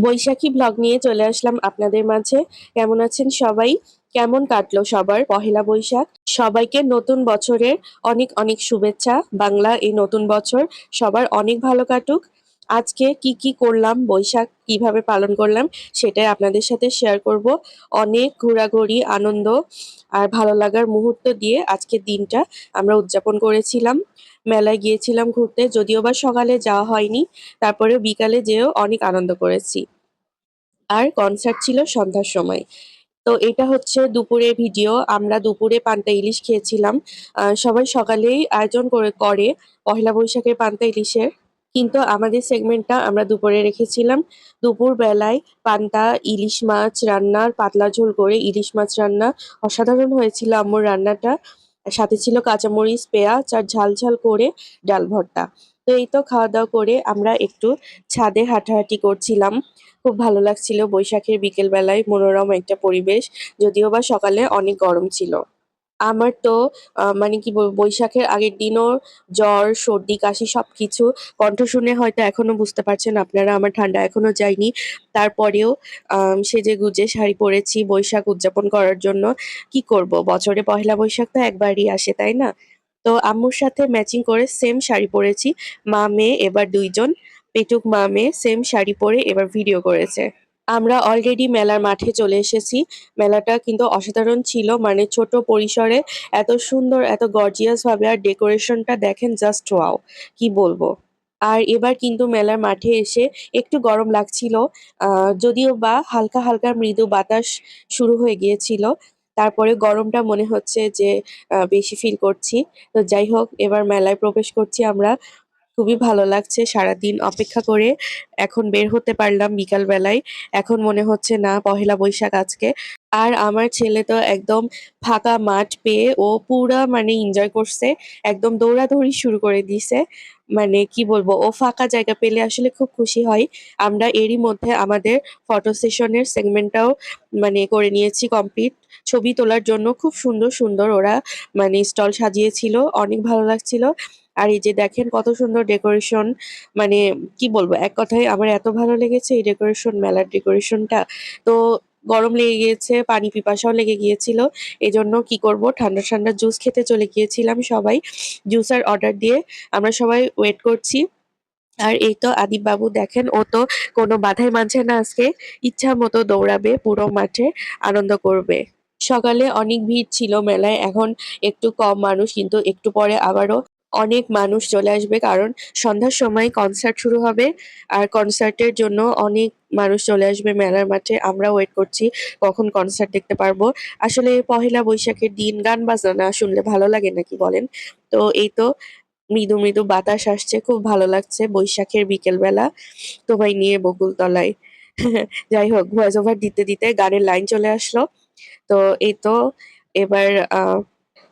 বৈশাখী blog নিয়ে চলে আসলাম আপনাদের মাঝে। কেমন আছেন সবাই? কেমন কাটলো সবার পহেলা বৈশাখ? সবাইকে নতুন বছরের অনেক অনেক শুভেচ্ছা। বাংলা এই নতুন বছর সবার অনেক ভালো কাটুক। আজকে কি কি করলাম, বৈশাখ কীভাবে পালন করলাম, সেটাই আপনাদের সাথে শেয়ার করব। অনেক ঘোরাঘুরি, আনন্দ আর ভালো লাগার মুহূর্ত দিয়ে আজকের দিনটা আমরা উদযাপন করেছিলাম। মেলায় গিয়েছিলাম ঘুরতে, যদিও বা সকালে যাওয়া হয়নি তারপরে বিকালে যেয়েও অনেক আনন্দ করেছি। আর কনসার্ট ছিল সন্ধ্যার সময়। তো এটা হচ্ছে দুপুরের ভিডিও আমরা দুপুরে পান্তা ইলিশ খেয়েছিলাম। সবাই সকালেই আয়োজন করে করে পহেলা বৈশাখের পান্তা ইলিশের। কিন্তু আমাদের সেগমেন্টটা আমরা দুপুরে রেখেছিলাম। দুপুর বেলায় পান্তা, ইলিশ মাছ রান্নার পাতলা ঝোল করে ইলিশ মাছ রান্না অসাধারণ হয়েছিল আম্মুর রান্নাটা। সাথে ছিল কাঁচামরিচ, পেঁয়াজ আর ঝাল ঝাল করে ডাল ভর্তা। তো এই তো খাওয়া দাওয়া করে আমরা একটু ছাদে হাঁটাহাঁটি করছিলাম। খুব ভালো লাগছিল বৈশাখের বিকেল বেলায় মনোরম একটা পরিবেশ, যদিও বা সকালে অনেক গরম ছিল। আমার তো মানে কি বলব, বৈশাখের আগের দিনও জ্বর, সর্দি, কাশি সবকিছু কণ্ঠ শুনে হয়তো এখনও বুঝতে পারছেন আপনারা, আমার ঠান্ডা এখনও যায়নি। তারপরেও সেজে গুজে শাড়ি পরেছি, বৈশাখ উদযাপন করার জন্য। কি করব? বছরে পহেলা বৈশাখ তো একবারই আসে, তাই না? তো আম্মুর সাথে ম্যাচিং করে সেম শাড়ি পরেছি। মা, মেয়ে, এবার দুইজন। পেটুক মা, মেয়ে সেম শাড়ি পরে এবার ভিডিও করেছে। আমরা অলরেডি মেলার মাঠে চলে এসেছি। মেলাটা কিন্তু অসাধারণ ছিল মানে ছোট পরিসরে এত সুন্দর, এত গর্জিয়াস ভাবে আর ডেকোরেশনটা দেখেন জাস্ট ওয়াও কি বলব? আর এবার কিন্তু মেলার মাঠে এসে একটু গরম লাগছিল যদিও বা হালকা হালকা মৃদু বাতাস শুরু হয়ে গিয়েছিল, তারপরে গরমটা মনে হচ্ছে যে বেশি ফিল করছি। তো যাই হোক, এবার মেলায় প্রবেশ করছি আমরা। খুবই ভালো লাগছে সারাদিন অপেক্ষা করে। এখন বের হতে পারলাম বিকালবেলায়। এখন মনে হচ্ছে না পহেলা বৈশাখ আজকে। আর আমার ছেলে তো একদম ফাঁকা মাঠ পেয়ে ও পুরা মানে এনজয় করছে। একদম দৌড়াদৌড়ি শুরু করে দিছে। মানে কি বলব, ও ফাঁকা জায়গা পেলে আসলে খুব খুশি হয়। আমরা এরই মধ্যে আমাদের ফটো সেশনের সেগমেন্টটাও মানে করে নিয়েছি কমপ্লিট ছবি তোলার জন্য খুব সুন্দর সুন্দর ওরা মানে স্টল সাজিয়েছিল, অনেক ভালো লাগছিল। আর এই যে দেখেন কত সুন্দর ডেকোরেশন মানে কি বলব, এক কথায় আমার এত ভালো লেগেছে এই ডেকোরেশন মেলার ডেকোরেশনটা তো গরম লেগে গিয়েছে, পানি পিপাসাও লেগে গিয়েছিল। এজন্য কি করব? ঠান্ডা ঠান্ডা জুস খেতে চলে গিয়েছিলাম সবাই। জুসার অর্ডার দিয়ে আমরা সবাই ওয়েট করছি। আর এই তো আদিব বাবু দেখেন, ও তো কোনো বাধাই মানছে না আজকে। ইচ্ছা মতো দৌড়াবে পুরো মাঠে, আনন্দ করবে। সকালে অনেক ভিড় ছিল মেলায়, এখন একটু কম মানুষ, কিন্তু একটু পরে আবারও অনেক মানুষ চলে আসবে, কারণ সন্ধ্যার সময় কনসার্ট শুরু হবে আর কনসার্টের জন্য অনেক মানুষ চলে আসবে মেলার মাঠে। আমরা ওয়েট করছি কখন কনসার্ট দেখতে পারব। আসলে পহেলা বৈশাখের দিন গান বাজনা না শুনলে ভালো লাগে নাকি বলেন? তো এই তো মৃদু মৃদু বাতাস আসছে, খুব ভালো লাগছে বৈশাখের বিকেল বেলা তোমায় নিয়ে বকুল তলায় যাই হোক ভয়েস ওভার দিতে দিতে গানের লাইন চলে আসলো। তো এই তো এবার, আহ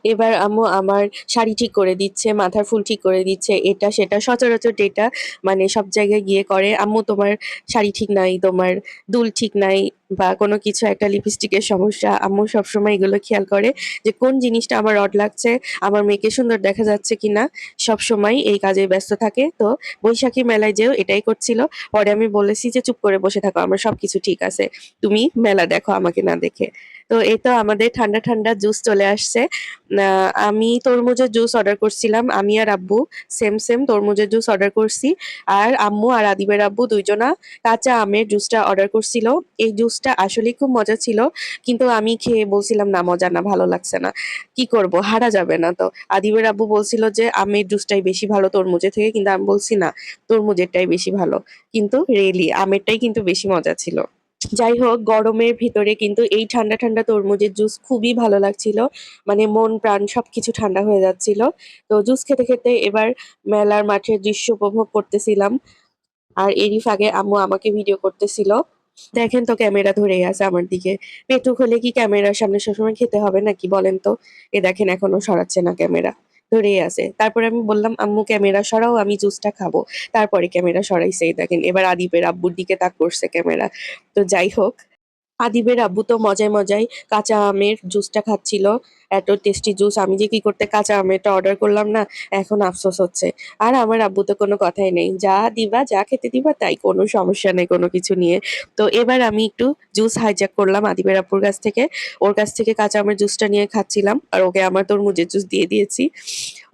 এবার আম্মু আমার শাড়ি ঠিক করে দিচ্ছে, মাথার ফুল ঠিক করে দিচ্ছে, এটা, সেটা, সচরাচর যেটা মানে সব জায়গায় গিয়ে করে, আম্মু তোমার শাড়ি ঠিক নাই, তোমার দুল ঠিক নাই বা কোনো কিছু একটা লিপস্টিকের সমস্যা, আম্মু সবসময় এগুলো খেয়াল করে যে কোন জিনিসটা আমার রড লাগছে, আমার মেয়েকে সুন্দর দেখা যাচ্ছে কিনা সব সময় এই কাজে ব্যস্ত থাকে। তো বৈশাখী মেলায় যেও এটাই করছিল, পরে আমি বলেছি যে চুপ করে বসে থাকো, আমার সবকিছু ঠিক আছে, তুমি মেলা দেখো আমাকে না দেখে। তো এই তো আমাদের ঠান্ডা ঠান্ডা জুস চলে আসছে। আমি তরমুজের জুস অর্ডার করছিলাম, আমি আর আব্বু সেম সেম তরমুজের জুস অর্ডার করছি। আর আম্মু আর আদিবের আব্বু দুইজনা কাঁচা আমের জুসটা অর্ডার করছিল। এই জুসটা আসলে খুব মজা ছিল, কিন্তু আমি খেয়ে বলছিলাম, না, মজা না, ভালো লাগছে না। কি করব? হারা যাবে না তো। আদিবের আব্বু বলছিল যে, আমের জুসটাই বেশি ভালো তরমুজের থেকে। কিন্তু আমি বলছি, না, তরমুজেরটাই বেশি ভালো। কিন্তু রেলি আমেরটাই কিন্তু বেশি মজা ছিল। যাই হোক, গরমের ভিতরে কিন্তু এই ঠান্ডা ঠান্ডা তরমুজের জুস খুবই ভালো লাগছিল। মানে মন প্রাণ সবকিছু ঠান্ডা হয়ে যাচ্ছিল। তো জুস খেতে খেতে এবার মেলার মাঠের দৃশ্য উপভোগ করতেছিলাম। আর এরই ফাঁকে আম্মু আমাকে ভিডিও করতেছিল। দেখেন তো ক্যামেরা ধরেই আছে আমার দিকে। পেটুক হলে কি ক্যামেরার সামনে সবসময় খেতে হবে নাকি বলেন তো? এ দেখেন এখনও সরাচ্ছে না ক্যামেরা। ধরেই আছে। তারপরে আমি বললাম, আম্মু, ক্যামেরা সরাও, আমি জুসটা খাব। তারপরে ক্যামেরা সরাইছেই, দেখেন, এবার আদিপের আব্বুর দিকে তাক করছে ক্যামেরা। তো যাই হোক আদিবের আব্বু তো মজায় মজায় কাঁচা আমের জুসটা খাচ্ছিল। এত টেস্টি জুস আমি যে কি করতে কাঁচা আমেরটা অর্ডার করলাম না, এখন আফসোস হচ্ছে। আর আমার আব্বু তো কোনো কথাই নেই। যা দিবা, যা খেতে দিবা, তাই, কোনো সমস্যা নেই কোনো কিছু নিয়ে। তো এবার আমি একটু জুস হাইজ্যাক করলাম আদিবের আব্বুর কাছ থেকে। ওর কাছ থেকে কাঁচা আমের জুসটা নিয়ে খাচ্ছিলাম, আর ওকে আমার তরমুজের জুস দিয়ে দিয়েছি।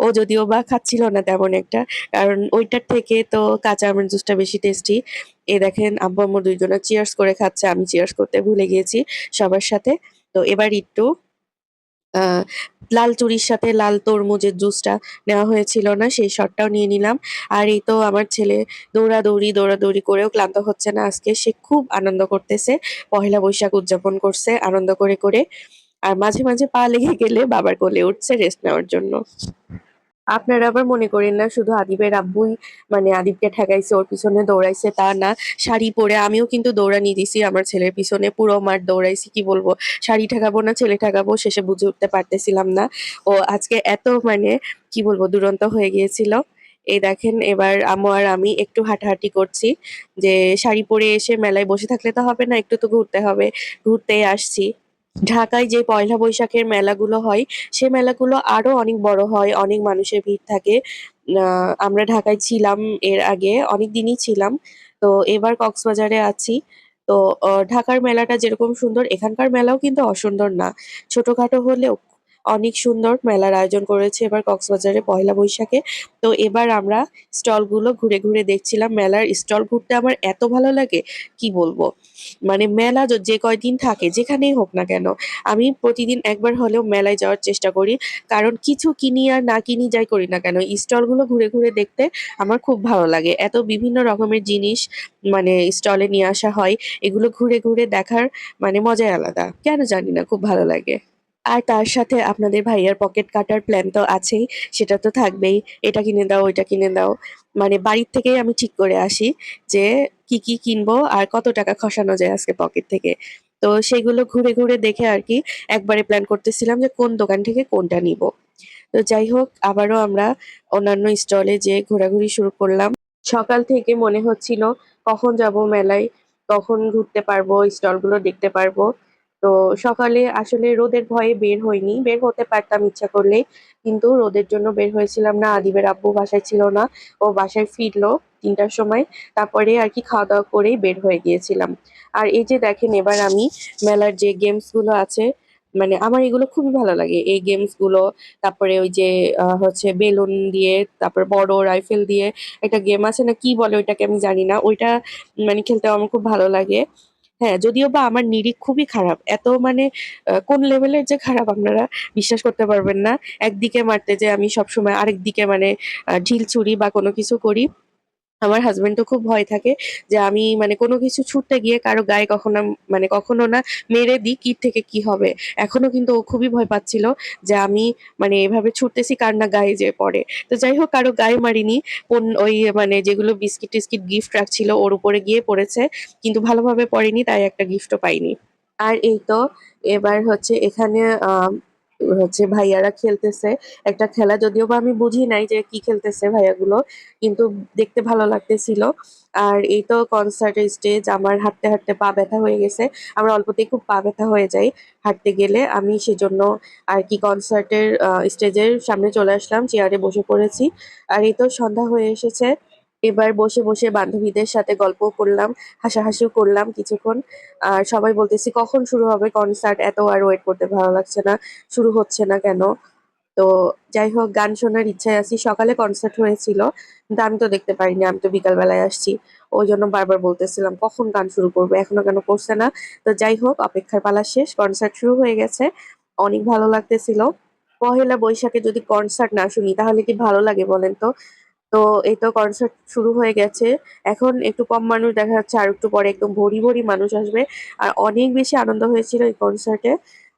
ও যদিও বা খাচ্ছিল না তেমন একটা, কারণ ওইটার থেকে তো কাঁচা আমের জুসটা বেশি টেস্টি এ দেখেন, আব্বু আম্মু দুইজনে চিয়ার্স করে খাচ্ছে, আমি চিয়ার্স করতে ভুলে গিয়েছি সবার সাথে। তো এবার একটু লাল চুরির সাথে লাল তরমুজের জুসটা নেওয়া হয়েছিল না, সেই শটটাও নিয়ে নিলাম। আর এই তো আমার ছেলে দৌড়াদৌড়ি দৌড়াদৌড়ি করেও ক্লান্ত হচ্ছে না আজকে। সে খুব আনন্দ করতেছে, পহেলা বৈশাখ উদযাপন করছে আনন্দ করে করে। আর মাঝে মাঝে পা লেগে গেলে বাবার কোলে উঠছে রেস্ট নেওয়ার জন্য। আপনারা আবার মনে করেন না, শুধু আদিবের আব্বুই মানে আদিবকে ঠেকাইছে, ওর পিছনে দৌড়াইছে, তা না। শাড়ি পরে আমিও কিন্তু দৌড়ানি দিছি, আমার ছেলের পিছনে পুরো মাঠ দৌড়াইছি, কি বলব? শাড়ি ঠেকাবো না, ছেলে ঠেকাবো, শেষে বুঝে উঠতে পারতেছিলাম না। ও আজকে এত মানে কি বলব, দুরন্ত হয়ে গিয়েছিল। এই দেখেন, এবার আম্মু আর আমি একটু হাঁটাহাঁটি করছি, যে শাড়ি পরে এসে মেলায় বসে থাকলে তো হবে না, একটু তো ঘুরতে হবে। ঘুরতেই আসছি। ঢাকায় যে পয়লা বৈশাখের মেলাগুলো হয়, সে মেলাগুলো আরও অনেক বড় হয়, অনেক মানুষের ভিড় থাকে। আমরা ঢাকায় ছিলাম এর আগে, অনেক দিনই ছিলাম। তো এবার কক্সবাজারে আছি। তো ঢাকার মেলাটা যেরকম সুন্দর, এখানকার মেলাও কিন্তু অসুন্দর না। ছোটখাটো হলেও অনেক সুন্দর মেলার আয়োজন করেছে এবার কক্সবাজারে পয়লা বৈশাখে। তো এবার আমরা স্টলগুলো ঘুরে ঘুরে দেখছিলাম। মেলার স্টল ঘুরতে আমার এত ভালো লাগে, কি বলব? মানে মেলা যে কয়দিন থাকে, যেখানেই হোক না কেন, আমি প্রতিদিন একবার হলেও মেলায় যাওয়ার চেষ্টা করি। কারণ কিছু কিনি আর না কিনি যাই করি না কেন, স্টলগুলো ঘুরে ঘুরে দেখতে আমার খুব ভালো লাগে। এত বিভিন্ন রকমের জিনিস মানে স্টলে নিয়ে আসা হয়, এগুলো ঘুরে ঘুরে দেখার মানে মজাই আলাদা। কেন জানি না, খুব ভালো লাগে। আর তার সাথে আপনাদের ভাইয়ার পকেট কাটার প্ল্যান তো আছেই, সেটা তো থাকবেই। এটা কিনে দাও, ওইটা কিনে দাও। মানে বাড়ির থেকেই আমি ঠিক করে আসি যে কি কি কিনবো আর কত টাকা খসানো যায় আজকে পকেট থেকে। তো সেগুলো ঘুরে ঘুরে দেখে আর কি একবারে প্ল্যান করতেছিলাম যে কোন দোকান থেকে কোনটা নিব। তো যাই হোক, আবারও আমরা অন্যান্য স্টলে যে ঘোরাঘুরি শুরু করলাম। সকাল থেকে মনে হচ্ছিল কখন যাব মেলায়, কখন ঘুরতে পারব স্টলগুলো দেখতে পারব। তো সকালে আসলে রোদের ভয়ে বের হইনি। বের হতে পারতাম ইচ্ছা করলে কিন্তু রোদের জন্য বের হয়েছিলাম না। আদিবের আব্বু বাসায় ছিল না। ও বাসায় ফিরলো তিনটার সময়। তারপরে আর কি খাওয়া দাওয়া করেই বের হয়ে গিয়েছিলাম। আর এই যে দেখেন, এবার আমি মেলার যে গেমসগুলো আছে মানে আমার এগুলো খুবই ভালো লাগে। এই গেমসগুলো তারপরে ওই যে হচ্ছে বেলুন দিয়ে, তারপর বড় রাইফেল দিয়ে একটা গেম আছে না, কি বলে ওইটাকে আমি জানি না। ওইটা মানে খেলতে আমার খুব ভালো লাগে। হ্যাঁ যদিও বা আমার নিরিখ খুবই খারাপ। এত মানে কোন লেভেলের যে খারাপ আপনারা বিশ্বাস করতে পারবেন না। একদিকে মারতে যে আমি সবসময় আরেক দিকে মানে ঢিল ছুরি বা কোনো কিছু করি। আমার হাজবেন্ড তো খুব ভয় থাকে যে আমি মানে কোনো কিছু ছুটতে গিয়ে কারও গায়ে কখনো মানে কখনো না মেরে দিই কি থেকে কি হবে। এখনও কিন্তু ও খুবই ভয় পাচ্ছিল যে আমি মানে এভাবে ছুটতেছি কার না গায়ে যেয়ে পড়ে। তো যাই হোক, কারও গায়ে মারিনি। ওই মানে যেগুলো বিস্কিট টিস্কিট গিফট রাখছিল ওর উপরে গিয়ে পড়েছে, কিন্তু ভালোভাবে পড়েনি, তাই একটা গিফটও পাইনি। আর এই তো, এবার হচ্ছে এখানে হচ্ছে ভাইয়ারা খেলতেছে। একটা খেলা যদিও বা আমি বুঝি নাই যে কি খেলতেছে ভাইয়াগুলো, কিন্তু দেখতে ভালো লাগতেছিল। আর এই তো কনসার্টের স্টেজ আমার হাঁটতে হাঁটতে পা ব্যথা হয়ে গেছে। আমার অল্পতেই খুব পা ব্যথা হয়ে যায় হাঁটতে গেলে। আমি সেজন্য আর কি কনসার্টের স্টেজের সামনে চলে আসলাম চেয়ারে বসে পড়েছি। আর এই তো সন্ধ্যা হয়ে এসেছে। এবার বসে বসে বান্ধবীদের সাথে গল্প করলাম, হাসাহাসিও করলাম কিছুক্ষণ। আর সবাই বলতেছি, কখন শুরু হবে কনসার্ট এত আর ওয়েট করতে ভালো লাগছে না। শুরু হচ্ছে না কেন? তো যাই হোক, গান শোনার ইচ্ছায় আছি। সকালে কনসার্ট হয়েছিল আমি তো দেখতে পারিনি আমি তো বিকাল বেলায় আসছি। ওই জন্য বারবার বলতেছিলাম, কখন গান শুরু করবে? এখনও কেন করছে না? তো যাই হোক, অপেক্ষার পালা শেষ কনসার্ট শুরু হয়ে গেছে। অনেক ভালো লাগতেছিল। পহেলা বৈশাখে যদি কনসার্ট না শুনি, তাহলে কি ভালো লাগে বলেন তো? তো এই তো কনসার্ট শুরু হয়ে গেছে। এখন একটু কম মানুষ দেখা যাচ্ছে, আর একটু পরে একদম ভরি ভরি মানুষ আসবে। আর অনেক বেশি আনন্দ হয়েছিল এই কনসার্টে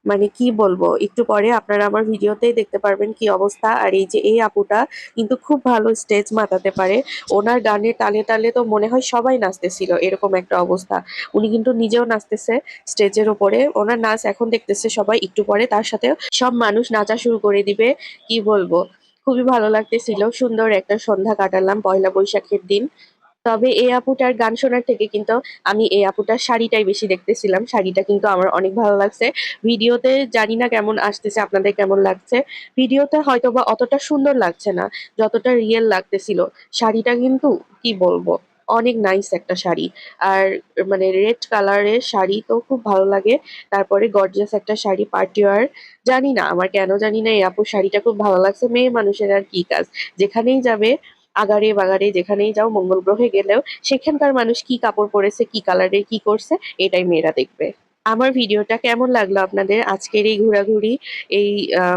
মানে কি বলব, একটু পরে আপনারা আমার ভিডিওতেই দেখতে পারবেন কি অবস্থা। আর এই যে এই আপুটা কিন্তু খুব ভালো স্টেজ মাতাতে পারে। ওনার গানে তালে তালে তো মনে হয় সবাই নাচতেছিল, এরকম একটা অবস্থা। উনি কিন্তু নিজেও নাচতেছে স্টেজের ওপরে। ওনার নাচ এখন দেখতেছে সবাই, একটু পরে তার সাথে সব মানুষ নাচা শুরু করে দিবে। কি বলব? খুবই ভালো লাগতেছিল। সুন্দর একটা সন্ধ্যা কাটালাম পয়লা বৈশাখের দিন। তবে এই আপুটার গান শোনার থেকে কিন্তু আমি এই আপুটার শাড়িটাই বেশি দেখতেছিলাম। শাড়িটা কিন্তু আমার অনেক ভালো লাগছে। ভিডিওতে জানি না কেমন আসতেছে, আপনাদের কেমন লাগছে? ভিডিওতে হয়তো বা অতটা সুন্দর লাগছে না, যতটা রিয়েল লাগতেছিল। শাড়িটা কিন্তু কি বলব? অনেক নাইস একটা শাড়ি। আর মানে রেড কালারের শাড়ি তো খুব ভালো লাগে। তারপরে গর্জিয়াস একটা শাড়ি পার্টি ওয়ার। জানি না, আমার কেন জানি না এই আপুর শাড়িটা খুব ভালো লাগছে। মেয়ে মানুষের আর কি কাজ? যেখানেই যাবে, আগারে বাগারে যেখানেই যাও, মঙ্গল গ্রহে গেলেও সেখানকার মানুষ কি কাপড় পরেছে, কি কালারের কি করছে, এটাই মেয়েরা দেখবে। আমার ভিডিওটা কেমন লাগল আপনাদের? আজকের এই ঘোরাঘুরি, এই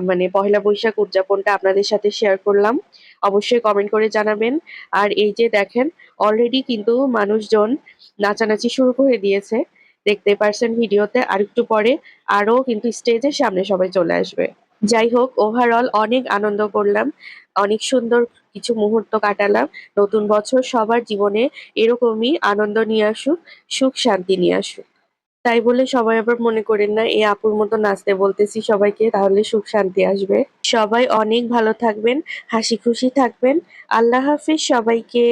মানে পহেলা বৈশাখ উদযাপনটা আপনাদের সাথে শেয়ার করলাম। অবশ্যই কমেন্ট করে জানাবেন। আর এই যে দেখেন অলরেডি কিন্তু মানুষজন নাচানাচি শুরু করে দিয়েছে। দেখতে পারছেন ভিডিওতে। আর একটু পরে আরও কিন্তু স্টেজের সামনে সবাই চলে আসবে। যাই হোক ওভারঅল অনেক আনন্দ করলাম। অনেক সুন্দর কিছু মুহূর্ত কাটালাম। নতুন বছর সবার জীবনে এরকমই আনন্দ নিয়ে আসুক, সুখ শান্তি নিয়ে আসুক। তাই বলে সবাই আবার মনে করেন না, এই আপুর মতো নাচতে বলতেছি সবাইকে, তাহলে সুখ শান্তি আসবে। সবাই অনেক ভালো থাকবেন, হাসি খুশি থাকবেন। আল্লাহ হাফিজ সবাইকে।